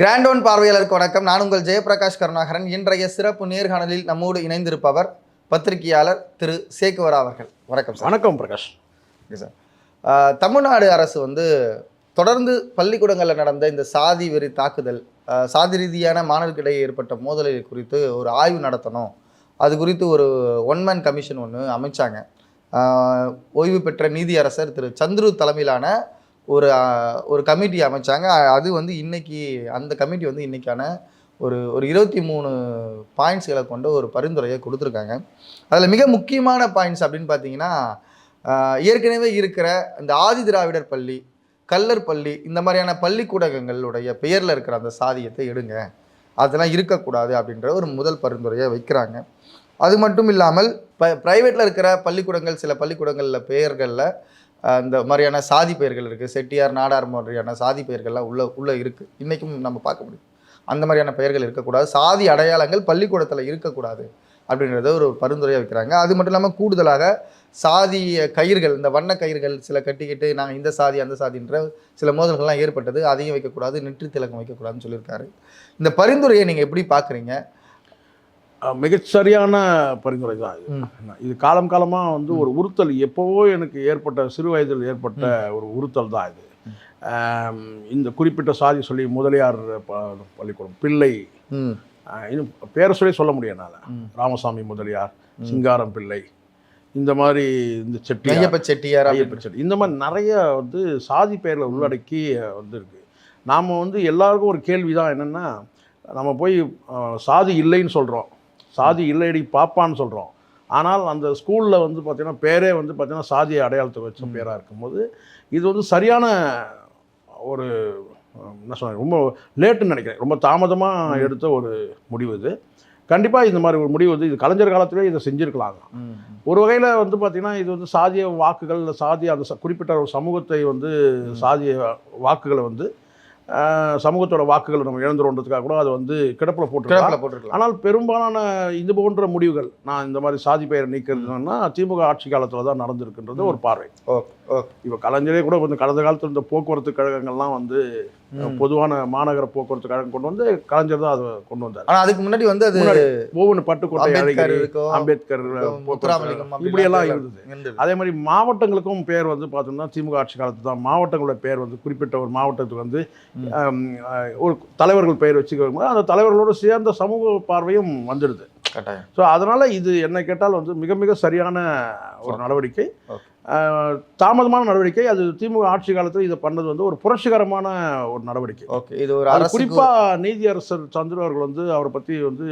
Grand one பார்வையாளருக்கு வணக்கம். நான் உங்கள் ஜெயபிரகாஷ் கருணாகரன். இன்றைய சிறப்பு நேர்காணலில் நம்மோடு இணைந்திருப்பவர் பத்திரிகையாளர் திரு சேக்குவரா அவர்கள். வணக்கம் சார். வணக்கம் பிரகாஷ். Okay sir. தமிழ்நாடு அரசு வந்து தொடர்ந்து பள்ளிக்கூடங்களில் நடந்த இந்த சாதி வெறி தாக்குதல் சாதி ரீதியான மாணவர்களிடையே ஏற்பட்ட மோதலை குறித்து ஒரு ஆய்வு நடத்தணும். அது குறித்து ஒரு ஒன்மேன் கமிஷன் ஒன்று அமைச்சாங்க. ஓய்வு பெற்ற நீதியரசர் திரு சந்துரு தலைமையிலான ஒரு ஒரு கமிட்டி அமைச்சாங்க. அது வந்து இன்னைக்கு அந்த கமிட்டி வந்து இன்னைக்கான ஒரு ஒரு இருபத்தி மூணு பாயிண்ட்ஸ்களை கொண்ட ஒரு பரிந்துரையை கொடுத்துருக்காங்க. அதில் மிக முக்கியமான பாயிண்ட்ஸ் அப்படின்னு பார்த்தீங்கன்னா ஏற்கனவே இருக்கிற இந்த ஆதி திராவிடர் பள்ளி கல்லர் பள்ளி இந்த மாதிரியான பள்ளிக்கூடங்களுடைய பெயரில் இருக்கிற அந்த சாதியத்தை எடுங்க. அதெல்லாம் இருக்கக்கூடாது அப்படின்ற ஒரு முதல் பரிந்துரையை வைக்கிறாங்க. அது மட்டும் இல்லாமல் ப ப்ரைவேட்டில் இருக்கிற பள்ளிக்கூடங்கள் சில பள்ளிக்கூடங்களில் பெயர்களில் இந்த மாதிரியான சாதி பெயர்கள் இருக்குது செட்டியார் நாடார் மாதிரியான சாதி பெயர்கள்லாம் உள்ள உள்ளே இருக்குது இன்றைக்கும் நம்ம பார்க்க முடியும். அந்த மாதிரியான பெயர்கள் இருக்கக்கூடாது. சாதி அடையாளங்கள் பள்ளிக்கூடத்தில் இருக்கக்கூடாது அப்படின்றத ஒரு பரிந்துரையாக வைக்கிறாங்க. அது மட்டும் இல்லாமல் கூடுதலாக சாதிய கயிர்கள் இந்த வண்ண கயிர்கள் சில கட்டிக்கிட்டு நாங்கள் இந்த சாதி அந்த சாதின்ற சில மோதல்கள்லாம் ஏற்பட்டது. அதையும் வைக்கக்கூடாது. நெற்றி திலகம் வைக்கக்கூடாதுன்னு சொல்லியிருக்காரு. இந்த பரிந்துரையை நீங்கள் எப்படி பார்க்குறீங்க? மிகச்சரியான பரிந்துரை தான் இது. இது காலம் காலமாக வந்து ஒரு உறுத்தல் எப்போவோ எனக்கு ஏற்பட்ட சிறு வயதில் ஏற்பட்ட ஒரு உறுத்தல் தான் இது. இந்த குறிப்பிட்ட சாதி சொல்லி முதலியார் பள்ளிக்கூடம் பிள்ளை இன்னும் பேரை சொல்லி சொல்ல முடியும் என்னால். ராமசாமி முதலியார் சிங்காரம் பிள்ளை இந்த மாதிரி இந்த செட்டி ஐயப்ப செட்டியார் ஐயப்ப செட்டி இந்த மாதிரி நிறைய வந்து சாதி பெயர்களை உள்ளடக்கி வந்து இருக்கு நாம் வந்து எல்லாருக்கும் ஒரு கேள்வி தான் என்னென்னா நம்ம போய் சாதி இல்லைன்னு சொல்கிறோம் சாதி இல்லையடி பாப்பான்னு சொல்கிறோம் ஆனால் அந்த ஸ்கூலில் வந்து பார்த்திங்கன்னா பேரே வந்து பார்த்திங்கன்னா சாதிய அடையாளத்தை வச்ச பேராக இருக்கும்போது இது வந்து சரியான ஒரு என்ன சொல்ல ரொம்ப லேட்டுன்னு நினைக்கிறேன். ரொம்ப தாமதமாக எடுத்த ஒரு முடிவு இது. கண்டிப்பாக இந்த மாதிரி ஒரு முடிவு வந்து இது கலைஞர் காலத்திலே இதை செஞ்சுருக்கலாங்க ஒரு வகையில் வந்து பார்த்திங்கன்னா இது வந்து சாதிய வாக்குகள் இல்ல சாதிய அந்த குறிப்பிட்ட ஒரு சமூகத்தை வந்து சாதிய வாக்குகளை வந்து சமூகத்தோட வாக்குகளை நம்ம இழந்துருன்றதுக்காக கூட அதை வந்து கிடப்பில் போட்டுருக்கலாம். போட்டிருக்கலாம். ஆனால் பெரும்பாலான இது போன்ற முடிவுகள் நான் இந்த மாதிரி சாதி பெயரை நீக்கிறதுனா திமுக ஆட்சி காலத்தில் தான் நடந்திருக்குன்றது ஒரு பார்வை. ஓகே ஓகே இப்போ கலைஞரே கூட வந்து கடந்த காலத்தில் இந்த போக்குவரத்து கழகங்கள்லாம் வந்து. பொதுவான மாநகர போக்குவரத்து கழகம் கொண்டு வந்து கலைஞர் தான் அதை கொண்டு வந்தார். ஆனா அதுக்கு முன்னாடி வந்து அது ஒவ்வொரு பட்டுக்கோட்டை அழகிரி அம்பேத்கர் இப்படியெல்லாம் இருந்தது. அதே மாதிரி மாவட்டங்களுக்கும் பேர் வந்து பார்த்தோம்னா திமுக ஆட்சி காலத்து தான் மாவட்டங்களோட பேர் வந்து குறிப்பிட்ட ஒரு மாவட்டத்துக்கு வந்து ஒரு தலைவர்கள் பெயர் வச்சுக்கும்போது அந்த தலைவர்களோடு சேர்ந்த சமூக பார்வையும் வந்துடுது. கட்டாயம். ஸோ அதனால் இது என்னை கேட்டால் வந்து மிக மிக சரியான ஒரு நடவடிக்கை. தாமதமான நடவடிக்கை அது திமுக ஆட்சி காலத்தில் இதை பண்ணது வந்து ஒரு புரட்சிகரமான ஒரு நடவடிக்கை. ஓகே இது ஒரு அது அரசு குறிப்பா நீதியரசர் சந்துரு அவர்கள் வந்து அவரை பற்றி வந்து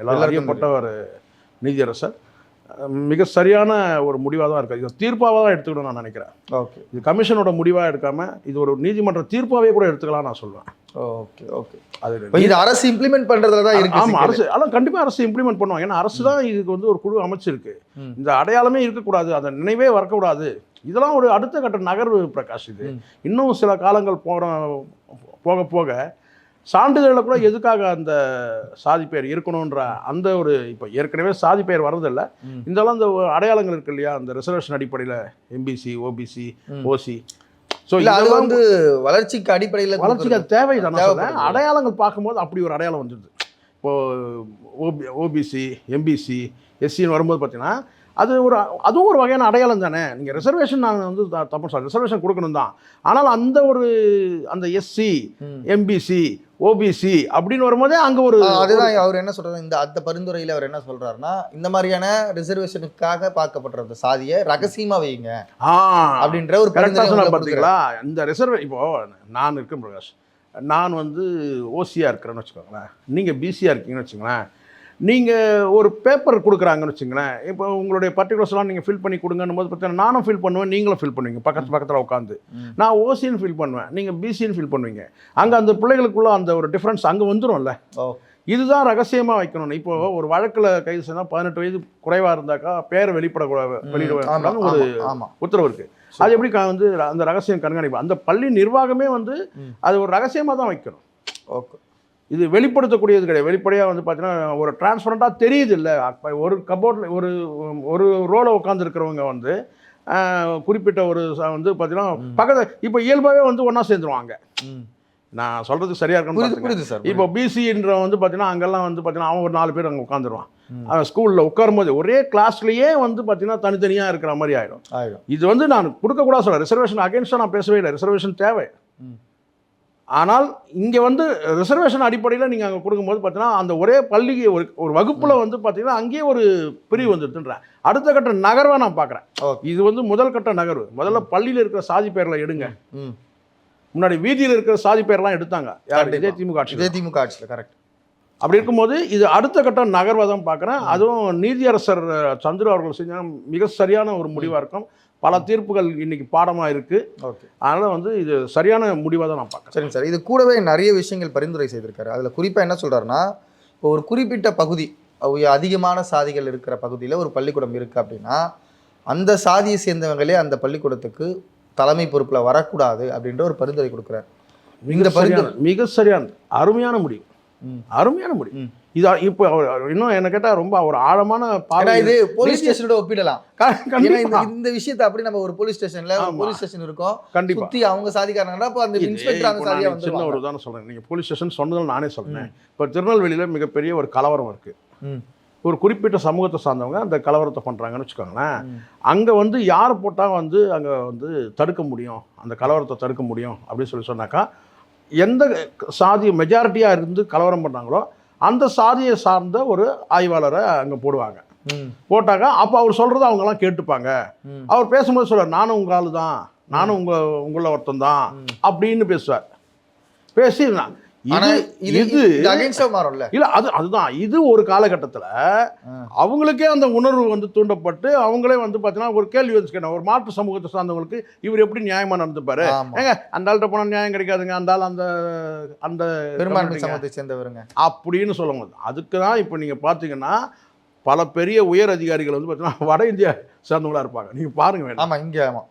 எல்லாரும் எல்லாருக்கும் அறியப்பட்ட ஒரு நீதியரசர். மிக சரியான ஒரு முடிவாக தான் இருக்குது இது தீர்ப்பாக தான் எடுத்துக்கணும் நான் நினைக்கிறேன். ஓகே. இது கமிஷனோட முடிவாக எடுக்காம இது ஒரு நீதிமன்ற தீர்ப்பாகவே கூட எடுத்துக்கலாம் நான் சொல்லுவேன் ஓகே ஓகே. அது இது அரசு இம்ப்ளிமெண்ட் பண்றதுல தான் இருக்கு ஆமா சிக்கல். அரசு ஆனால் கண்டிப்பாக அரசு இம்ப்ளிமெண்ட் பண்ணுவாங்க. ஏன்னா அரசு தான் இதுக்கு வந்து ஒரு குழு அமைச்சிருக்கு. இந்த அடையாளமே இருக்கக்கூடாது அந்த நினைவே வரக்கூடாது. இதெல்லாம் ஒரு அடுத்த கட்ட நகர்வு பிரகாஷ் இது. இன்னும் சில காலங்கள் போகிற போக போக சான்றிதழில் கூட எதுக்காக அந்த சாதி பெயர் இருக்கணுன்ற அந்த ஒரு இப்போ ஏற்கனவே சாதி பெயர் வர்றதில்ல. இருந்தாலும் அந்த அடையாளங்கள் இருக்கு இல்லையா அந்த ரிசர்வேஷன் அடிப்படையில் எம்பிசி ஓபிசி. ஓசி ஸோ இல்ல அது வந்து வளர்ச்சிக்கு அடிப்படையில வளர்ச்சிக்கு அது தேவை தான். அடையாளங்கள் பார்க்கும்போது அப்படி ஒரு அடையாளம் வந்துடுது இப்போ ஓபி ஓபிசி எம்பிசி எஸ்சின்னு வரும்போது பார்த்தீங்கன்னா அது ஒரு அதுவும் ஒரு வகையான அடையாளம் தானே நீங்கள் ரிசர்வேஷன் நான் வந்து தப்பு சொல்கிறேன் ரிசர்வேஷன் கொடுக்கணும் தான் ஆனால் அந்த ஒரு அந்த எஸ்சி. எம்பிசி ஓபிசி அப்படின்னு வரும்போதே அங்கே ஒரு அதுதான் அவர் என்ன சொல்றாரு? இந்த அந்த பரிந்துரையில அவர் என்ன சொல்றாருன்னா இந்த மாதிரியான ரிசர்வேஷனுக்காக பார்க்கப்படுற அந்த சாதியை ரகசியமா வைங்க ஆ அப்படின்ற ஒரு பார்த்தீங்களா இந்த ரிசர்வே இப்போ நான் இருக்கேன் பிரகாஷ். நான் வந்து ஓசியாக இருக்கிறேன்னு வச்சுக்கோங்களேன். நீங்கள் பிசியாக இருக்கீங்கன்னு வச்சுங்களேன் நீங்கள் ஒரு பேப்பர் கொடுக்குறாங்கன்னு வச்சுங்களேன் இப்போ உங்களுடைய பர்டிகுலர்ஸ்லாம் நீங்கள் ஃபில் பண்ணி கொடுங்கன்னு போது பார்த்தீங்கன்னா நானும் ஃபில் பண்ணுவேன் நீங்களும் ஃபில் பண்ணுவீங்க. பக்கத்து பக்கத்தில் உட்காந்து. நான் ஓசின்னு ஃபில் பண்ணுவேன். நீங்கள் பிசின்னு ஃபில் பண்ணுவீங்க. அங்கே அந்த பிள்ளைகளுக்குள்ள அந்த ஒரு டிஃப்ரென்ஸ் அங்கே வந்துரும்ல. ஓ. இதுதான் ரகசியமாக வைக்கணும் இப்போ ஒரு வழக்கில் கைது செய்தால் பதினெட்டு வயது குறைவாக இருந்தாக்கா பேரை வெளிப்படக்கூடாது ஆமா வெளியிடக்கூடாதுன்னு ஒரு உத்தரவு இருக்கு. அது எப்படி வந்து அந்த ரகசியம் கண்காணிப்பு. அந்த பள்ளி நிர்வாகமே வந்து. அது ஒரு ரகசியமாக தான் வைக்கணும். ஓகே. இது வெளிப்படுத்தக்கூடியது கிடையாது. வெளிப்படையாக வந்து பார்த்தீங்கன்னா ஒரு டிரான்ஸ்பரண்ட்டாக தெரியுது இல்லை ஒரு கபோர்டில் ஒரு ஒரு ரோல உட்காந்துருக்கிறவங்க வந்து குறிப்பிட்ட ஒரு வந்து பார்த்தீங்கன்னா பக்கத்து இப்போ இயல்பாகவே வந்து ஒன்றா சேர்ந்துருவாங்க. நான் சொல்றது சரியா புரியுது இருக்கணும் புரியுது சார் இப்போ பிசின்ற வந்து பார்த்தீங்கன்னா அங்கெல்லாம் வந்து பார்த்தீங்கன்னா அவன் ஒரு நாலு பேர் அங்கே உட்காந்துருவான். அவன் ஸ்கூலில் உட்காரும்போது ஒரே கிளாஸ்லயே வந்து பார்த்தீங்கன்னா தனித்தனியாக இருக்கிற மாதிரி ஆயிடும். ஆயிடும். இது வந்து நான் கொடுக்கக்கூடாது சொல்ல ரிசர்வேஷன் அகேன்ஸ்டாக நான் பேசவே இல்லை. ரிசர்வேஷன் தேவை. ஆனால் இங்கே வந்து ரிசர்வேஷன் அடிப்படையில் நீங்கள் அங்கே கொடுக்கும்போது பார்த்தீங்கன்னா அந்த ஒரே பள்ளிக்கு ஒரு ஒரு வகுப்பில் வந்து பார்த்தீங்கன்னா அங்கேயே ஒரு பிரிவு வந்துருதுன்றேன் அடுத்த கட்ட நகர்வை நான் பார்க்குறேன் இது வந்து முதல் கட்ட நகர்வு. முதல்ல பள்ளியில் இருக்கிற சாதி பேரில் எடுங்க. முன்னாடி வீதியில் இருக்கிற சாதி பேர்லாம் எடுத்தாங்க. யார். இதே திமுக இதே திமுக ஆட்சியில் கரெக்ட் அப்படி இருக்கும்போது இது அடுத்த கட்ட நகர்வை தான் பார்க்குறேன் அதுவும் நீதியரசர் சந்துரு அவர்கள் செஞ்ச மிக சரியான ஒரு முடிவாக இருக்கும். பல தீர்ப்புகள் இன்னைக்கு பாடமாக இருக்குது ஓகே. அதனால் வந்து இது சரியான முடிவாக தான் நான் பார்க்குறேன். சரிங்க சார். இது கூடவே நிறைய விஷயங்கள் பரிந்துரை செய்திருக்காரு. அதில் குறிப்பாக என்ன சொல்றாருன்னா இப்போ ஒரு குறிப்பிட்ட பகுதி அதிகமான சாதிகள் இருக்கிற பகுதியில் ஒரு பள்ளிக்கூடம் இருக்குது அப்படின்னா அந்த சாதியை சேர்ந்தவங்களே அந்த பள்ளிக்கூடத்துக்கு தலைமை பொறுப்பில் வரக்கூடாது அப்படின்ற ஒரு பரிந்துரை கொடுக்குறாரு. இந்த மிக பரிந்துரை மிக சரியான அருமையான முடிவு. ம். அருமையான முடிவு. ம். இது இப்போ இன்னும் என்ன கேட்டால் ரொம்ப ஒரு ஆழமான பார்வை இது போலீஸ் ஸ்டேஷனோட ஒப்பிடலாம். இந்த விஷயத்தை அப்படி நம்ம ஒரு போலீஸ் ஸ்டேஷன்ல. போலீஸ் ஸ்டேஷன் இருக்கும் கண்டிப்பா. சுத்தி அவங்க சாதிக்காரங்கன்னா அப்போ அந்த இன்ஸ்பெக்டர் அந்த சாதியா நான் சின்ன ஒரு வந்து உதாரணம் சொல்கிறேன் நீங்கள் போலீஸ் ஸ்டேஷன் சொன்னதில் நானே சொல்றேன். இப்போ திருநெல்வேலியில் மிகப்பெரிய ஒரு கலவரம் இருக்குது ஒரு குறிப்பிட்ட சமூகத்தை சார்ந்தவங்க அந்த கலவரத்தை பண்ணுறாங்கன்னு வச்சுக்கோங்களேன். அங்கே வந்து யார் போட்டால் வந்து அங்கே வந்து தடுக்க முடியும்? அந்த கலவரத்தை தடுக்க முடியும்? அப்படின்னு சொல்லி சொன்னாக்கா எந்த சாதி மெஜாரிட்டியாக இருந்து கலவரம் பண்ணாங்களோ அந்த சாதியை சார்ந்த ஒரு ஆய்வாளரை அங்கே போடுவாங்க. போட்டாக்க அப்போ அவர் சொல்கிறத அவங்கெல்லாம் கேட்டுப்பாங்க. அவர் பேசும்போது சொல்றார் நானும் உங்கள் ஆளு தான் நானும் உங்கள் உங்களில் ஒருத்தன் தான். அப்படின்னு பேசுவார். பேசி இது இல்ல அது அதுதான். இது ஒரு காலகட்டத்தில் அவங்களுக்கே அந்த உணர்வு வந்து தூண்டப்பட்டு அவங்களே வந்து பார்த்தீங்கன்னா ஒரு கேள்வி வந்து ஒரு மாற்று சமூகத்தை சார்ந்தவங்களுக்கு இவர் எப்படி நியாயமா நடந்துப்பாரு? ஏங்க அந்த ஆள்கிட்ட போனால் நியாயம் கிடைக்காதுங்க. அந்த ஆள் அந்த அந்த பெரும்பான்மை. சமூகத்தை சேர்ந்தவருங்க. அப்படின்னு சொல்லும்போது அதுக்கு தான் இப்போ நீங்கள் பார்த்தீங்கன்னா பல பெரிய உயர் அதிகாரிகள் வந்து பார்த்தீங்கன்னா வட இந்தியா சார்ந்தவங்களா இருப்பாங்க. நீங்கள் பாருங்க ஆமா இங்க ஆமா.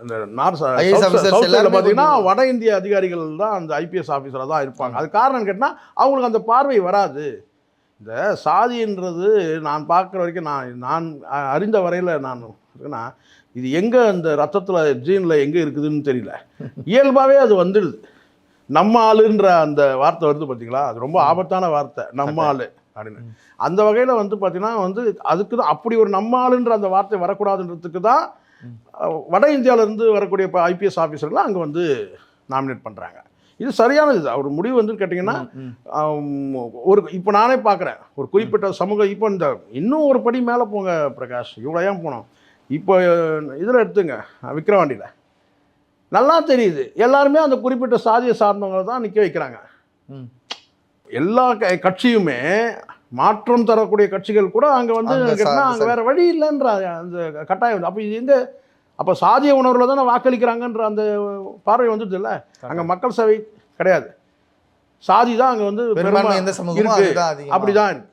இந்த நார்த் பார்த்தீங்கன்னா வட இந்திய அதிகாரிகள் தான் அந்த ஐபிஎஸ் ஆஃபீஸராக தான் இருப்பாங்க. அது காரணம் கேட்டால் அவங்களுக்கு அந்த பார்வை வராது. இந்த சாதின்றது நான் பார்க்குற வரைக்கும் நான் நான் அறிந்த வரையில் நான் இருக்கேன்னா இது எங்கே அந்த ரத்தத்தில் ஜீனில் எங்கே இருக்குதுன்னு தெரியல. இயல்பாகவே அது வந்துடுது. நம்ம ஆளுன்ற அந்த வார்த்தை வருது பார்த்தீங்களா அது ரொம்ப ஆபத்தான வார்த்தை. நம்ம ஆளு அப்படின்னு. அந்த வகையில் வந்து பார்த்தீங்கன்னா வந்து அதுக்கு தான் அப்படி ஒரு நம்ம ஆளுன்ற அந்த வார்த்தை வரக்கூடாதுன்றதுக்கு தான் வட இந்தியாவிலேருந்து வரக்கூடிய இப்போ ஐபிஎஸ் ஆஃபீஸர்லாம் அங்கே வந்து நாமினேட் பண்ணுறாங்க இது சரியானது. அவர் முடிவு வந்து கேட்டிங்கன்னா ஒரு இப்போ நானே பார்க்குறேன் ஒரு குறிப்பிட்ட சமூக இப்போ இந்த இன்னும் ஒரு படி மேலே போங்க பிரகாஷ். இவ்வளோ ஏன் போனோம்? இப்போ இதில் எடுத்துங்க. விக்ரவாண்டியில் நல்லா தெரியுது. எல்லாருமே அந்த குறிப்பிட்ட சாதியை சார்ந்தவங்க தான் நிற்க வைக்கிறாங்க. எல்லா க- கட்சியுமே மாற்றம் தரக்கூடிய கட்சிகள் கூட அங்கே வந்து கேட்டால் அங்கே. வேற வழி இல்லைன்ற அந்த கட்டாயம் வந்து. அப்போ இது எங்க அப்போ சாதிய உணர்வில் தானே வாக்களிக்கிறாங்கன்ற அந்த பார்வை வந்துடுது இல்லை? அங்கே மக்கள் சேவை கிடையாது. சாதி தான் அங்கே வந்து இருக்கு. அப்படிதான் இருக்கு.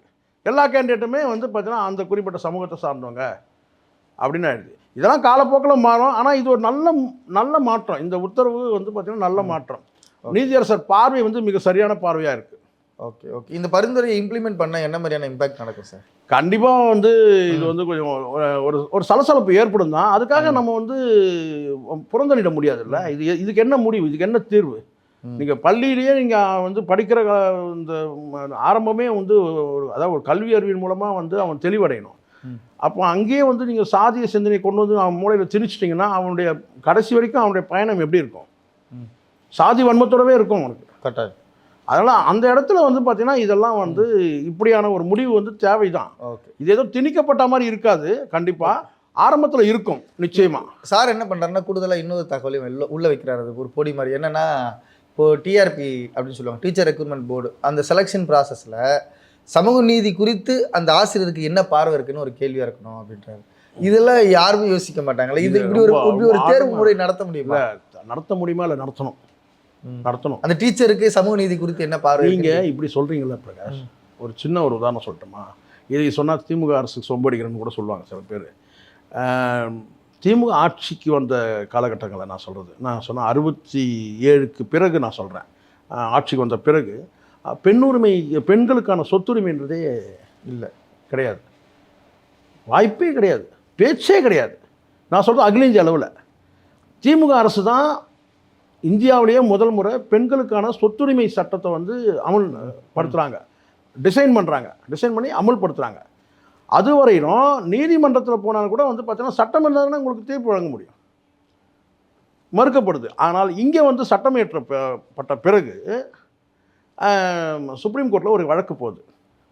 எல்லா கேண்டிடேட்டுமே வந்து பார்த்தீங்கன்னா அந்த குறிப்பிட்ட சமூகத்தை சார்ந்தவங்க அப்படின்னு ஆயிடுது. இதெல்லாம் காலப்போக்கில் மாறும். ஆனால் இது ஒரு நல்ல நல்ல மாற்றம். இந்த உத்தரவு வந்து பார்த்தீங்கன்னா நல்ல மாற்றம். நீதியரசர் பார்வை வந்து மிக சரியான பார்வையாக இருக்குது ஓகே ஓகே இந்த பரிந்துரையை இம்ப்ளிமெண்ட் பண்ண என்ன மாதிரியான இம்பாக்ட் நடக்கும் சார் கண்டிப்பாக வந்து இது வந்து கொஞ்சம் ஒரு- ஒரு சலசலப்பு ஏற்படும் தான். அதுக்காக நம்ம வந்து புறந்தணிட முடியாதுல்ல. இது இதுக்கு என்ன முடிவு? இதுக்கு என்ன தீர்வு. நீங்கள் பள்ளியிலேயே நீங்கள் வந்து படிக்கிற இந்த ஆரம்பமே வந்து ஒரு அதாவது ஒரு கல்வி அறிவின் மூலமாக வந்து அவன் தெளிவடையணும். அப்போ அங்கேயே வந்து நீங்கள் சாதிய சிந்தனை கொண்டு வந்து அவன் மூளையில் திணிச்சிட்டிங்கன்னா அவனுடைய கடைசி வரைக்கும் அவனுடைய பயணம் எப்படி இருக்கும். சாதி வன்மத்தோடவே இருக்கும் அவனுக்கு. கரெக்டாக அதனால் அந்த இடத்துல வந்து பார்த்தீங்கன்னா இதெல்லாம் வந்து இப்படியான ஒரு முடிவு வந்து தேவைதான். ஓகே. இது ஏதோ திணிக்கப்பட்ட மாதிரி இருக்காது கண்டிப்பாக ஆரம்பத்தில் இருக்கும் நிச்சயமாக சார் என்ன பண்றாருன்னா கூடுதலா இன்னொரு தகவலையும் உள்ள உள்ள வைக்கிறாரு. ஒரு பொடி மாதிரி. என்னன்னா இப்போ டிஆர்பி அப்படின்னு சொல்லுவாங்க டீச்சர் ரெக்ரூட்மெண்ட் போர்டு அந்த செலெக்ஷன் ப்ராசஸில் சமூக நீதி குறித்து அந்த ஆசிரியருக்கு என்ன பார்வை இருக்குன்னு ஒரு கேள்வியா இருக்கணும் அப்படின்றாரு. இதெல்லாம் யாருமே யோசிக்க மாட்டாங்களே. இது இப்படி ஒரு இப்படி ஒரு தேர்வு முறை நடத்த முடியுமா? நடத்த முடியுமா? இல்லை நடத்தணும். நடத்தணும். அந்த டீச்சருக்கு சமூக நீதி குறித்து என்ன பார்வை நீங்க இருக்குன்னு இப்படி சொல்றீங்களா பிரகாஷ். ஒரு சின்ன ஒரு உதாரணம் சொல்லட்டுமா? இதை சொன்னா திமுக அரசுக்கு சொம்படிக்கிறேன்னு கூட சொல்லுவாங்க சில பேர். திமுக ஆட்சிக்கு வந்த காலகட்டங்களை நான் சொல்றது. நான் சொன்ன அறுபத்தி ஏழுக்கு பிறகு நான் சொல்றேன். அஹ், ஆட்சிக்கு வந்த பிறகு பெண்ணுரிமை பெண்களுக்கான சொத்துரிமைன்றதே இல்ல கிடையாது. வாய்ப்பே கிடையாது. பேச்சே கிடையாது. நான் சொல்கிறது அகில இந்திய அளவில். திமுக அரசு தான் இந்தியாவிலேயே முதல் முறை பெண்களுக்கான சொத்துரிமை சட்டத்தை வந்து அமல் படுத்துகிறாங்க டிசைன் பண்ணுறாங்க டிசைன் பண்ணி அமல்படுத்துகிறாங்க அது வரையிலும் நீதிமன்றத்தில் போனாலும் கூட வந்து பார்த்தீங்கன்னா சட்டம் இருந்தால் உங்களுக்கு தீர்ப்பு வழங்க முடியும். மறுக்கப்படுது. ஆனால் இங்கே வந்து சட்டம் இயற்றப்பட்ட பிறகு சுப்ரீம் கோர்ட்டில் ஒரு வழக்கு போகுது.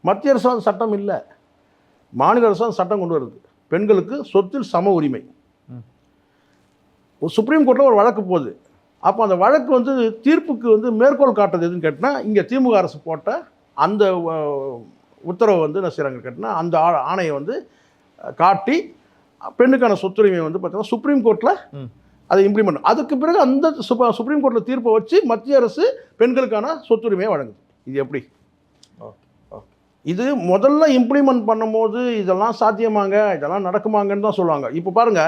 மத்திய அரசாங்கம் சட்டம் இல்லை. மாநில அரசாங்கம் சட்டம் கொண்டு வருது. பெண்களுக்கு சொத்தில் சம உரிமை. சுப்ரீம் கோர்ட்டில் ஒரு வழக்கு போகுது. அப்போ அந்த வழக்கு வந்து தீர்ப்புக்கு வந்து மேற்கோள் காட்டுறது எதுன்னு கேட்டால் இங்கே திமுக அரசு போட்ட அந்த உத்தரவை வந்து என்ன செய்கிறாங்க கேட்டால் அந்த ஆ- ஆணையை வந்து காட்டி பெண்ணுக்கான சொத்துரிமை வந்து பார்த்தீங்கன்னா சுப்ரீம் கோர்ட்டில். அதை இம்ப்ளிமெண்ட் அதுக்கு பிறகு அந்த சுப- சுப்ரீம் கோர்ட்டில் தீர்ப்பை வச்சு மத்திய அரசு பெண்களுக்கான சொத்துரிமையை வழங்குது. இது எப்படி? Okay okay. இது முதல்ல இம்ப்ளிமெண்ட் பண்ணும்போது இதெல்லாம் சாத்தியமாங்க இதெல்லாம் நடக்குமாங்கன்னு தான் சொல்லுவாங்க. இப்போ பாருங்க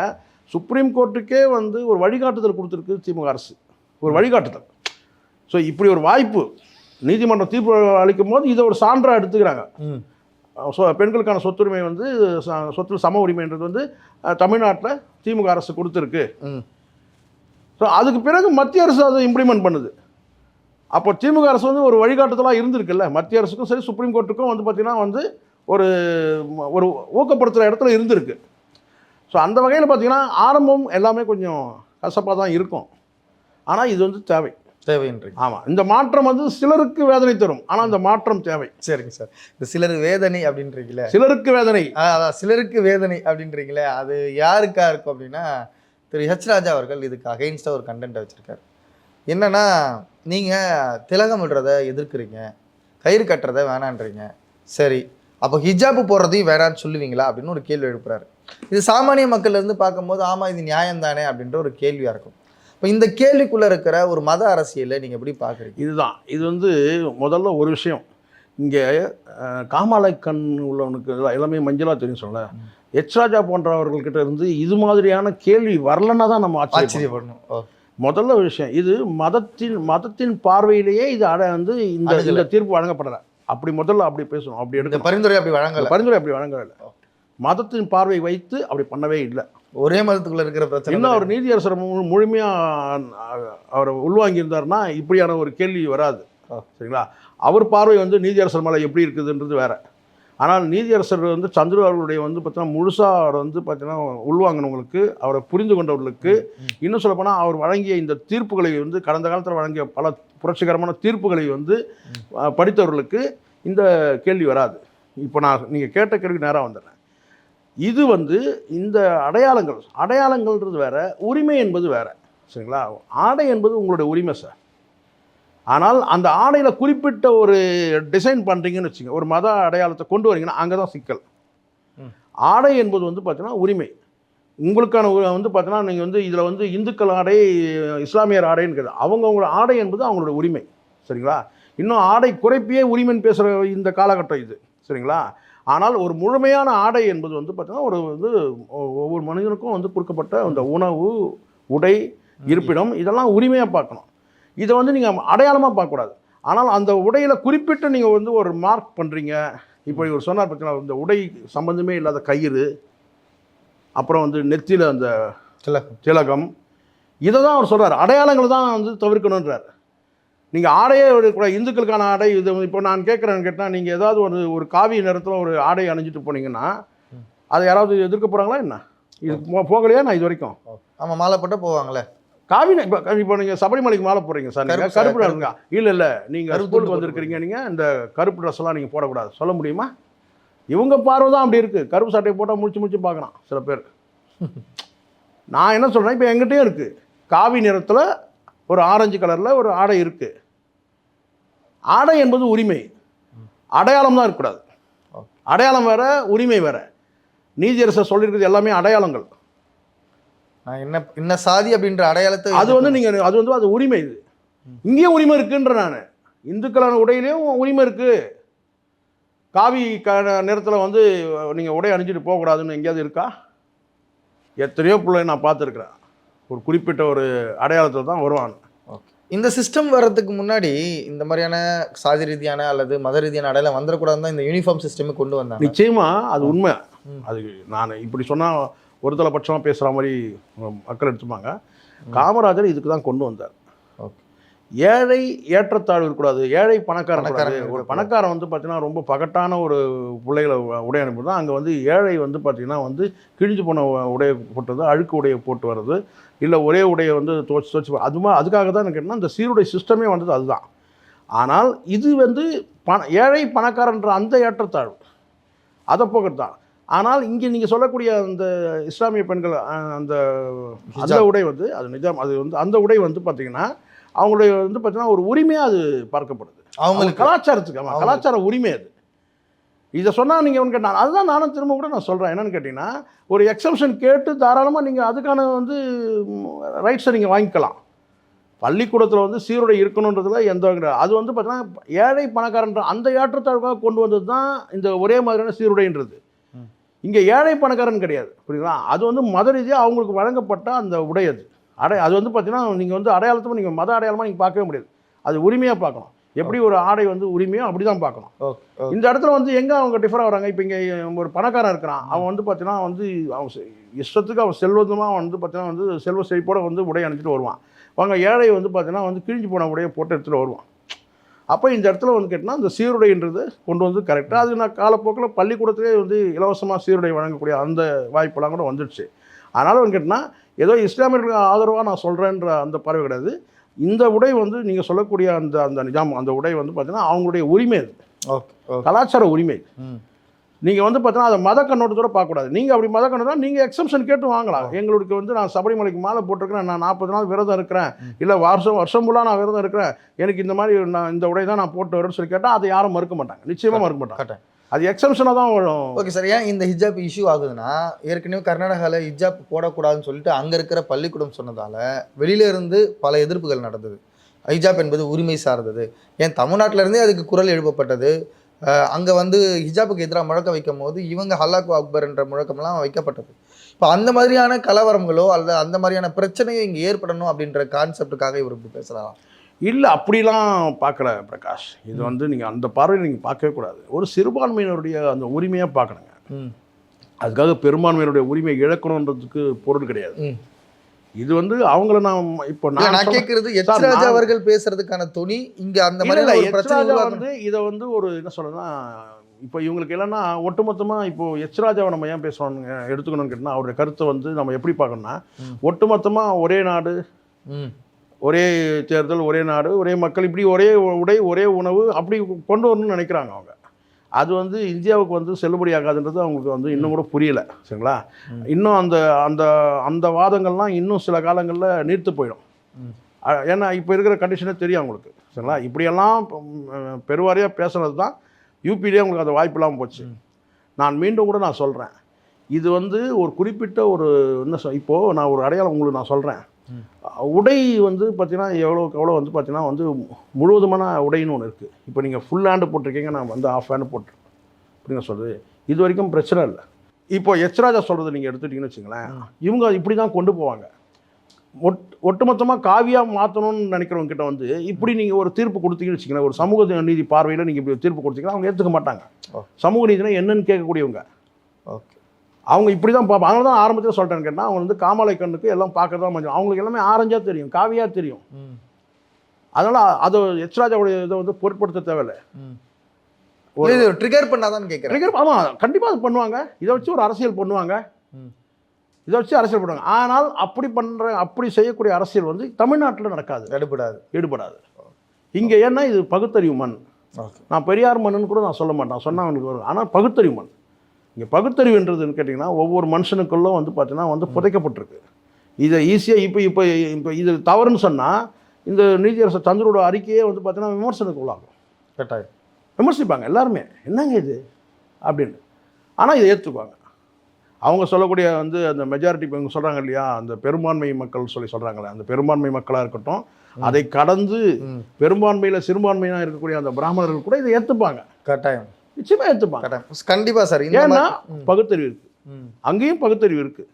சுப்ரீம் கோர்ட்டுக்கே வந்து ஒரு வழிகாட்டுதல் கொடுத்துருக்கு திமுக அரசு. ஒரு வழிகாட்டுதல். ஸோ இப்படி ஒரு வாய்ப்பு நீதிமன்றம் தீர்ப்பு அளிக்கும் போது இதை ஒரு சான்றாக எடுத்துக்கிறாங்க. ஸோ பெண்களுக்கான சொத்துரிமை வந்து ச- சொத்தில் சம உரிமைன்றது வந்து தமிழ்நாட்டில் திமுக அரசு கொடுத்துருக்கு. ஸோ அதுக்கு பிறகு மத்திய அரசு அதை இம்ப்ளிமெண்ட் பண்ணுது. அப்போ திமுக அரசு வந்து ஒரு வழிகாட்டுதலாக இருந்திருக்குல்ல. மத்திய அரசுக்கும் சரி சுப்ரீம் கோர்ட்டுக்கும் வந்து பார்த்திங்கன்னா வந்து ஒரு ஒரு ஊக்கப்படுத்துகிற இடத்துல இருந்திருக்கு. ஸோ அந்த வகையில் பார்த்தீங்கன்னா ஆரம்பம் எல்லாமே கொஞ்சம் கசப்பாக தான் இருக்கும். ஆனால் இது வந்து தேவை. தேவைன்றீங்க ஆமாம் இந்த மாற்றம் வந்து சிலருக்கு வேதனை தரும். ஆனால் இந்த மாற்றம் தேவை. சரிங்க சார். இந்த சிலர் வேதனை அப்படின்றீங்களே? சிலருக்கு வேதனை. அதான் சிலருக்கு வேதனை அப்படின்றீங்களே? அது யாருக்கா இருக்கும் அப்படின்னா திரு ஹெச் ராஜா அவர்கள் இதுக்கு அகைன்ஸ்டாக ஒரு கண்டென்ட் வச்சுருக்காரு. என்னன்னா நீங்கள் திலகம் விடுறத எதிர்க்கிறீங்க. கயிறு கட்டுறத வேணான்றீங்க. சரி. அப்போ ஹிஜாபு போடுறதையும் வேணான்னு சொல்லுவீங்களா அப்படின்னு ஒரு கேள்வி எழுப்புறாரு. இது சாமானிய மக்கள்ல இருந்து பார்க்கும்போது ஆமாம் இது நியாயம் தானே அப்படின்ற ஒரு கேள்வியாக இருக்கும். இப்போ இந்த கேள்விக்குள்ளே இருக்கிற ஒரு மத அரசியலை நீங்கள் எப்படி பார்க்குறீங்க? இதுதான். இது வந்து முதல்ல ஒரு விஷயம். இங்கே காமாலை கண் உள்ளவனுக்கு எல்லாம் மஞ்சளாக தெரியும் சொல்ல. எச் ராஜா போன்றவர்கள்கிட்ட இருந்து இது மாதிரியான கேள்வி வரலன்னா தான் நம்ம ஆச்சரியப்படணும். முதல்ல ஒரு விஷயம். இது மதத்தின் மதத்தின் பார்வையிலேயே இது அட வந்து இந்த. இந்த தீர்ப்பு வழங்கப்படலை அப்படி முதல்ல அப்படி பேசணும் அப்படி எடுக்கணும். பரிந்துரை அப்படி வழங்கலை. பரிந்துரை அப்படி வழங்கவில்லை மதத்தின் பார்வை வைத்து அப்படி பண்ணவே இல்லை. ஒரே மதத்துக்குள்ள இருக்கிற பிரச்சனை இன்னும் அவர் நீதியரசர் மு- முழுமையா அஹ், அவர் உள்வாங்கி இருந்தாருன்னா இப்படியான ஒரு கேள்வி வராது. சரிங்களா? அவர் பார்வை வந்து நீதியரசர் மேலே எப்படி இருக்குதுன்றது வேற. ஆனால் நீதியரசர் வந்து சந்துரு அவர்களுடைய வந்து பார்த்தீங்கன்னா முழுசாக அவர் வந்து பார்த்தீங்கன்னா உள்வாங்கினவங்களுக்கு அவரை புரிந்து கொண்டவர்களுக்கு இன்னும் சொல்லப்போனால் அவர் வழங்கிய இந்த தீர்ப்புகளை வந்து கடந்த காலத்தில் வழங்கிய பல புரட்சிகரமான தீர்ப்புகளை வந்து படித்தவர்களுக்கு இந்த கேள்வி வராது. இப்போ நான் நீங்கள் கேட்ட கேள்வி நேராக வந்துடுறேன். இது வந்து இந்த அடையாளங்கள் அடையாளங்கள்ன்றது வேற உரிமை என்பது வேற சரிங்களா? ஆடை என்பது உங்களுடைய உரிமை சார். ஆனால் அந்த ஆடையில் குறிப்பிட்ட ஒரு டிசைன் பண்ணுறீங்கன்னு வச்சுங்க ஒரு மத அடையாளத்தை கொண்டு வரீங்கன்னா அங்கே தான் சிக்கல். ஆடை என்பது வந்து பார்த்தீங்கன்னா உரிமை. உங்களுக்கான வந்து பார்த்தீங்கன்னா நீங்கள் வந்து இதில் வந்து இந்துக்கள் ஆடை இஸ்லாமியர் ஆடைன்னு கிடையாது அவங்கவுங்களோட ஆடை என்பது அவங்களோட உரிமை சரிங்களா? இன்னும் ஆடை குறைப்பியே உரிமைன்னு பேசுகிற இந்த காலகட்டம் இது சரிங்களா? ஆனால் ஒரு முழுமையான ஆடை என்பது வந்து பார்த்தீங்கன்னா ஒரு வந்து ஒவ்வொரு மனிதனுக்கும் வந்து கொடுக்கப்பட்ட அந்த உணவு உடை இருப்பிடம் இதெல்லாம் உரிமையாக பார்க்கணும். இதை வந்து நீங்கள் அடையாளமாக பார்க்கக்கூடாது. ஆனால் அந்த உடையில் குறிப்பிட்டு நீங்கள் வந்து ஒரு மார்க் பண்ணுறீங்க இப்போ இவர் சொன்னார் பார்த்தீங்கன்னா இந்த உடை சம்மந்தமே இல்லாத கயிறு அப்புறம் வந்து நெத்தியில் அந்த திலகம் திலகம். இதை தான் அவர் சொல்றார். அடையாளங்களை தான் வந்து தவிர்க்கணுன்றார் நீங்கள் ஆடையே கூட இந்துக்களுக்கான ஆடை இது இப்போ நான் கேட்குறேன்னு கேட்டால் நீங்கள் ஏதாவது ஒரு ஒரு காவி நிறத்தில் ஒரு ஆடை அணிஞ்சிட்டு போனீங்கன்னா அதை யாராவது எதிர்க்க போகிறாங்களா என்ன? இது போகலையா நான் இது வரைக்கும்? ஆமா மாலை போட்டா போவாங்களே. காவி இப்போ இப்போ நீங்கள் சபரிமலைக்கு மாலை போடுறீங்க சார் நீங்கள் கருப்பு நிறங்க இல்லை இல்லை. நீங்கள் ஸ்கூலுக்கு வந்திருக்கிறீங்க நீங்கள் இந்த கருப்பு ட்ரெஸ் எல்லாம் நீங்கள் போடக்கூடாது. சொல்ல முடியுமா? இவங்க பார்வை தான் அப்படி இருக்குது கருப்பு சட்டையை போட்டால் முடிச்சு முடிச்சு பார்க்கலாம் சில பேர். நான் என்ன சொல்கிறேன் இப்போ எங்கிட்டயும் இருக்குது காவி நிறத்தில் ஒரு ஆரஞ்சு கலரில் ஒரு ஆடை இருக்குது ஆடை என்பது உரிமை. அடையாளம் தான் இருக்கக்கூடாது. அடையாளம் வேற உரிமை வேற. நீதியரசர் சொல்லியிருக்கிறது எல்லாமே அடையாளங்கள். நான் என்ன என்ன சாதி அப்படின்ற அடையாளத்தை அது வந்து நீங்க அது வந்து அது உரிமை இது. இங்கேயும் உரிமை இருக்குன்ற நான். இந்துக்களான உடையிலையும் உரிமை இருக்கு. காவி க நிறத்தில் வந்து நீங்கள் உடை அணிஞ்சிட்டு போகக்கூடாதுன்னு எங்கேயாவது இருக்கா? எத்தனையோ பிள்ளை நான் பார்த்துருக்குறேன். ஒரு குறிப்பிட்ட ஒரு அடையாளத்தில் தான் வருவான். இந்த சிஸ்டம் வர்றதுக்கு முன்னாடி இந்த மாதிரியான சாதி ரீதியான அல்லது மத ரீதியான அடையாளம் வந்துடக்கூடாதுன்னு தான் இந்த யூனிஃபார்ம் சிஸ்டமே கொண்டு வந்தாங்க. நிச்சயமா அது உண்மை. அது நான் இப்படி சொன்னால் ஒரு தலைபட்சமாக பேசுகிற மாதிரி மக்கள் எடுத்துப்பாங்க. காமராஜர் இதுக்கு தான் கொண்டு வந்தார். ஏழை ஏற்றத்தாழ்வு இருக்கக்கூடாது ஏழை பணக்காரன். ஒரு. பணக்காரன் வந்து பார்த்தீங்கன்னா ரொம்ப பகட்டான ஒரு பிள்ளைகளை உடை அனுப்பி தான் அங்கே வந்து ஏழை வந்து பார்த்தீங்கன்னா வந்து கிழிஞ்சு போன உடையை போட்டுறது அழுக்கு உடையை போட்டு வர்றது இல்லை ஒரே உடையை வந்து துவச்சி துவச்சி அதுமா அதுக்காக தான் எனக்கு கேட்டால் இந்த சீருடை சிஸ்டமே வந்தது அதுதான் ஆனால் இது வந்து பண ஏழை பணக்காரன்ற அந்த ஏற்றத்தாழ்வு அதை போக்குறது தான் ஆனால் இங்கே நீங்கள் சொல்லக்கூடிய அந்த இஸ்லாமிய பெண்கள் அந்த அந்த. உடை வந்து அது நிஜம் அது வந்து அந்த உடை வந்து பார்த்தீங்கன்னா அவங்களுடைய வந்து பார்த்தீங்கன்னா ஒரு உரிமையாக அது பார்க்கப்படுது. அவங்க அவங்களுக்கு. கலாச்சாரத்துக்கு ஆமா, அவங்களுக்கு. கலாச்சார உரிமை அது. இதை சொன்னால் நீங்கள் ஒன்று கேட்டால் அதுதான் நானும் திரும்ப கூட நான் சொல்கிறேன் என்னன்னு கேட்டிங்கன்னா ஒரு எக்ஸம்ஷன் கேட்டு தாராளமாக நீங்கள் அதுக்கான வந்து ரைட்ஸை நீங்கள் வாங்கிக்கலாம். பள்ளிக்கூடத்தில் வந்து சீருடை இருக்கணுன்றதுல எந்த. அது வந்து பார்த்தீங்கன்னா ஏழை பணக்காரன்ற அந்த ஏற்றத்தாழ்வுக்காக கொண்டு வந்தது தான் இந்த ஒரே மாதிரியான சீருடைன்றது. இங்கே ஏழை பணக்காரன் கிடையாது புரியுங்களா அது வந்து மத ரீதியாக அவங்களுக்கு வழங்கப்பட்ட அந்த உடை அது. அடை அது வந்து பார்த்தீங்கன்னா நீங்கள் வந்து அடையாளத்தை நீங்கள் மத அடையாளமாக நீங்கள் பார்க்கவே முடியாது. அது உரிமையாக பார்க்கணும். எப்படி ஒரு ஆடை வந்து உரிமையோ அப்படி தான் பார்க்கணும் இந்த இடத்துல வந்து எங்கே அவங்க டிஃபர் ஆகுறாங்க? இப்போ இங்கே ஒரு பணக்காரன் இருக்கிறான். அவன் வந்து பார்த்தீங்கன்னா வந்து அவன் இஷ்டத்துக்கு அவன் செல்வந்தமாக வந்து பார்த்தீங்கன்னா வந்து செல்வ செழிப்போட வந்து உடை அணிஞ்சிட்டு வருவான். அவங்க ஏழை வந்து பார்த்தீங்கன்னா வந்து கிழிஞ்சு போன உடையை போட்டு எடுத்துகிட்டு வருவான். அப்போ இந்த இடத்துல வந்து கேட்டினா இந்த சீருடைன்றது கொண்டு வந்து கரெக்டாக அது நான் காலப்போக்கில் பள்ளிக்கூடத்திலே வந்து இலவசமாக சீருடை வழங்கக்கூடிய அந்த வாய்ப்பெல்லாம் கூட வந்துடுச்சு. அதனால் வந்து கேட்டினா ஏதோ இஸ்லாமியர்களுக்கு ஆதரவாக நான் சொல்கிறேன்ற அந்த பார்வை கிடையாது. இந்த உடை வந்து நீங்கள் சொல்லக்கூடிய அந்த அந்த நிஜாம் அந்த உடை வந்து பார்த்தீங்கன்னா அவங்களுடைய உரிமை அது. கலாச்சார உரிமை. நீங்கள் வந்து பார்த்தீங்கன்னா அதை மத கண்ணோட்டத்தோட பார்க்கக்கூடாது. நீங்கள் அப்படி மத கண்ணோட்டம் நீங்கள் எக்ஸம்ஷன் கேட்டு வாங்கலாம். எங்களுக்கு வந்து நான் சபரிமலைக்கு மாலை போட்டிருக்கிறேன் நான் நாற்பது நாள் விரதம் இருக்கிறேன். இல்லை வருஷம் வருஷம் ஃபுல்லாக நான் விரதம் இருக்கிறேன். எனக்கு இந்த மாதிரி நான் இந்த உடை தான் நான் போட்டு வரேன்னு சொல்லி கேட்டால் அதை யாரும் மறுக்க மாட்டாங்க. நிச்சயமாக மறுக்க மாட்டாங்க. அது எக்ஸம்ஷனாக தான் வரும். ஓகே சார் ஏன் இந்த ஹிஜாப் இஷ்யூ ஆகுதுன்னா ஏற்கனவே கர்நாடகாவில் ஹிஜாப் போடக்கூடாதுன்னு சொல்லிட்டு அங்கே இருக்கிற பள்ளிக்கூடம் சொன்னதால் வெளியில இருந்து பல எதிர்ப்புகள் நடந்தது. ஹிஜாப் என்பது உரிமை சார்ந்தது. ஏன் தமிழ்நாட்டிலேருந்தே அதுக்கு குரல் எழுப்பப்பட்டது. அங்கே வந்து ஹிஜாபுக்கு எதிராக முழக்கம் வைக்கும் போது இவங்க ஹல்லாக்கு அக்பர் என்ற முழக்கம்லாம் வைக்கப்பட்டது. இப்போ அந்த மாதிரியான கலவரங்களோ அல்லது அந்த மாதிரியான பிரச்சனையோ இங்கே ஏற்படணும் அப்படின்ற கான்செப்டுக்காக இவர் இப்படி பேசுகிறாராம் இல்லை அப்படிலாம் பார்க்கல பிரகாஷ். இது வந்து நீங்கள் அந்த பார்வையில் நீங்கள் பார்க்கவே கூடாது. ஒரு சிறுபான்மையினருடைய அந்த உரிமையாக பார்க்கணுங்க. ம். அதுக்காக பெரும்பான்மையினருடைய உரிமை இழக்கணுன்றதுக்கு பொருள் கிடையாது. ம். இது வந்து அவங்கள நான் இப்போ நான் கேட்கறது எச் சார், ராஜா நான்- அவர்கள் பேசுறதுக்கான துணி இங்க அந்த மாதிரி. வந்து இதை வந்து ஒரு என்ன சொல்றதுன்னா இப்போ இவங்களுக்கு இல்லைன்னா ஒட்டுமொத்தமா இப்போ எச் ராஜாவை நம்ம ஏன் பேசுறோம் எடுத்துக்கணும்னு கேட்டால் அவருடைய கருத்தை வந்து நம்ம எப்படி பார்க்கணும்னா ம். ஒட்டுமொத்தமா ஒரே நாடு ம். ஒரே தேர்தல் ஒரே நாடு ஒரே மக்கள் இப்படி ஒரே உடை ஒரே உணவு அப்படி கொண்டு வரணும்னு நினைக்கிறாங்க அவங்க. அது வந்து இந்தியாவுக்கு வந்து செல்லுபடியாகாதுன்றது அவங்களுக்கு வந்து இன்னும் கூட புரியல சரிங்களா. இன்னும் அந்த அந்த அந்த வாதங்கள்லாம் இன்னும் சில காலங்களில் நீர்த்து போயிடும். ஏன்னா இப்போ இருக்கிற கண்டிஷனே தெரியும் அவங்களுக்கு சரிங்களா? இப்படியெல்லாம் பெருவாரியாக பேசுனது தான் யூபியிலே அவங்களுக்கு அந்த வாய்ப்பு இல்லாமல் போச்சு. நான் மீண்டும் கூட நான் சொல்கிறேன் இது வந்து ஒரு குறிப்பிட்ட ஒரு என்ன சொல் இப்போது நான் ஒரு அடையாளம் உங்களுக்கு நான் சொல்கிறேன். உடை வந்து பார்த்தீங்கன்னா எவ்வளோக்கு எவ்வளோ வந்து பார்த்தீங்கன்னா வந்து முழுவதுமான உடைன்னு ஒன்று இருக்குது இப்போ நீங்கள் ஃபுல் ஹேண்டு போட்டிருக்கீங்க நான் வந்து ஆஃப் ஹேண்டு போட்டிருக்கேன். அப்படிங்க சொல்லுது இது வரைக்கும் பிரச்சனை இல்லை. இப்போ எச்ராஜா சொல்கிறது நீங்கள் எடுத்துட்டீங்கன்னு வச்சுங்களேன் இவங்க இப்படி தான் கொண்டு போவாங்க. ஒட் ஒட்டுமொத்தமாக காவியாக மாற்றணும்னு நினைக்கிறவங்க கிட்ட வந்து இப்படி நீங்கள் ஒரு தீர்ப்பு கொடுத்தீங்கன்னு வச்சுங்களேன் ஒரு சமூக நீதி பார்வையில் நீங்கள் இப்படி தீர்ப்பு கொடுத்தீங்கன்னா அவங்க ஏற்றுக்க மாட்டாங்க. சமூக நீதினா என்னன்னு கேட்கக்கூடியவங்க. ஓகே. அவங்க இப்படி தான் பார்ப்பாங்க அதனால தான் ஆரம்பத்தில் சொல்லிட்டேன்னு கேட்டால் அவங்க வந்து காமாலை கண்ணுக்கு எல்லாம் பார்க்க தான் கொஞ்சம் அவங்களுக்கு எல்லாமே ஆரஞ்சாக தெரியும் காவியாக தெரியும். அதனால் அதை எச்ராஜாவுடைய இதை வந்து பொருட்படுத்த தேவையில்லை. ஒரு- இது ட்ரிகர் பண்ணாதான் கேட்குறேன் ட்ரிகர் ஆமாம் கண்டிப்பாக அது பண்ணுவாங்க. இதை வச்சு ஒரு அரசியல் பண்ணுவாங்க. இதை வச்சு அரசியல் பண்ணுவாங்க. ஆனால் அப்படி பண்ணுற அப்படி செய்யக்கூடிய அரசியல் வந்து தமிழ்நாட்டில் நடக்காது. எடுபடாது. ஈடுபடாது இங்கே ஏன்னா இது பகுத்தறிவு மண். நான் பெரியார் மண்ணுன்னு கூட நான் சொல்ல மாட்டேன். சொன்னா அவனுக்கு வரும். ஆனால் பகுத்தறிவு மண். இங்கே பகுத்தறிவுன்றதுன்னு கேட்டிங்கன்னா ஒவ்வொரு மனுஷனுக்குள்ள வந்து பார்த்தீங்கன்னா வந்து புதைக்கப்பட்டிருக்கு. இதை ஈஸியாக இப்போ இப்போ இப்போ இது தவறுன்னு சொன்னால் இந்த நீதியரசர் சந்திரோட அறிக்கையே வந்து பார்த்தீங்கன்னா விமர்சனத்துக்கு உள்ளாகும். கட்டாயம். விமர்சிப்பாங்க எல்லாருமே. என்னங்க இது? அப்படின்னு. ஆனால் இதை ஏற்றுக்குவாங்க அவங்க சொல்லக்கூடிய வந்து அந்த மெஜாரிட்டி இவங்க சொல்கிறாங்க இல்லையா அந்த பெரும்பான்மை மக்கள் சொல்லி சொல்கிறாங்களே அந்த பெரும்பான்மை மக்களாக இருக்கட்டும் அதை கடந்து பெரும்பான்மையில் சிறுபான்மையாக இருக்கக்கூடிய அந்த பிராமணர்கள் கூட இதை ஏற்றுப்பாங்க கட்டாயம். நிச்சயமாக ஏற்றுப்பாங்க கட்டாயம் கண்டிப்பா சார் ஏன்னா. பகுத்தறிவு இருக்குது அங்கேயும் பகுத்தறிவு இருக்குது.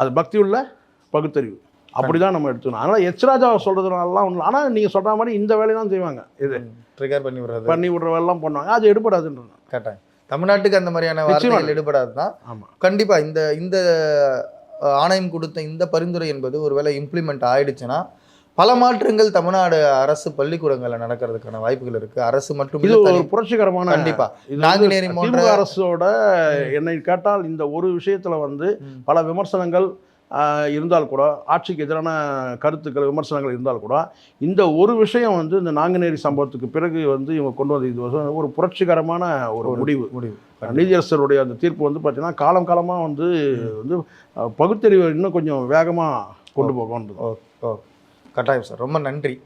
அது பக்தி உள்ள பகுத்தறிவு. அப்படி தான் நம்ம எடுத்துக்கணும். அதனால் எச்ராஜா சொல்கிறதுனாலலாம் ஒன்றும் ஆனால் நீங்கள் சொல்கிற மாதிரி இந்த வேலையை தான் செய்வாங்க. இது ட்ரிகர் பண்ணி விடுறது. பண்ணி விடுற வேலைலாம் பண்ணுவாங்க. அது எடுபடாதுன்றது கட்டாயம் தமிழ்நாட்டுக்கு அந்த மாதிரியான. வார்த்தைகள் எடுபடாது தான் ஆமாம் கண்டிப்பா இந்த இந்த ஆணையம் கொடுத்த இந்த பரிந்துரை என்பது ஒருவேளை இம்ப்ளிமெண்ட் ஆயிடுச்சுன்னா பல மாற்றங்கள் தமிழ்நாடு அரசு பள்ளிக்கூடங்களில் நடக்கிறதுக்கான வாய்ப்புகள் இருக்கு. அரசு மட்டும் இது ஒரு புரட்சிகரமான கண்டிப்பா. நாங்குநேரி போன்ற- அரசோட என்னை கேட்டால் இந்த ஒரு விஷயத்துல வந்து. பல விமர்சனங்கள் இருந்தால் கூட ஆட்சிக்கு எதிரான கருத்துக்கள் விமர்சனங்கள் இருந்தால் கூட இந்த ஒரு விஷயம் வந்து இந்த நாங்குநேரி சம்பவத்துக்கு பிறகு வந்து இவங்க கொண்டு வந்த இது ஒரு புரட்சிகரமான ஒரு முடிவு. முடிவு. நீதியரசருடைய அந்த தீர்ப்பு வந்து பார்த்தீங்கன்னா காலம் காலமாக வந்து வந்து பகுத்தறிவை இன்னும் கொஞ்சம் வேகமாக கொண்டு போகணும். ஓ ஓ. கட்டாயம் சார். ரொம்ப நன்றி.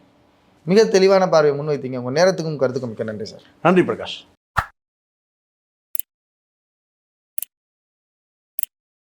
மிக தெளிவான பார்வை முன்வைத்தீங்க. உங்கள் நேரத்துக்கும் கருத்துக்கும் மிக்க நன்றி சார். நன்றி பிரகாஷ்.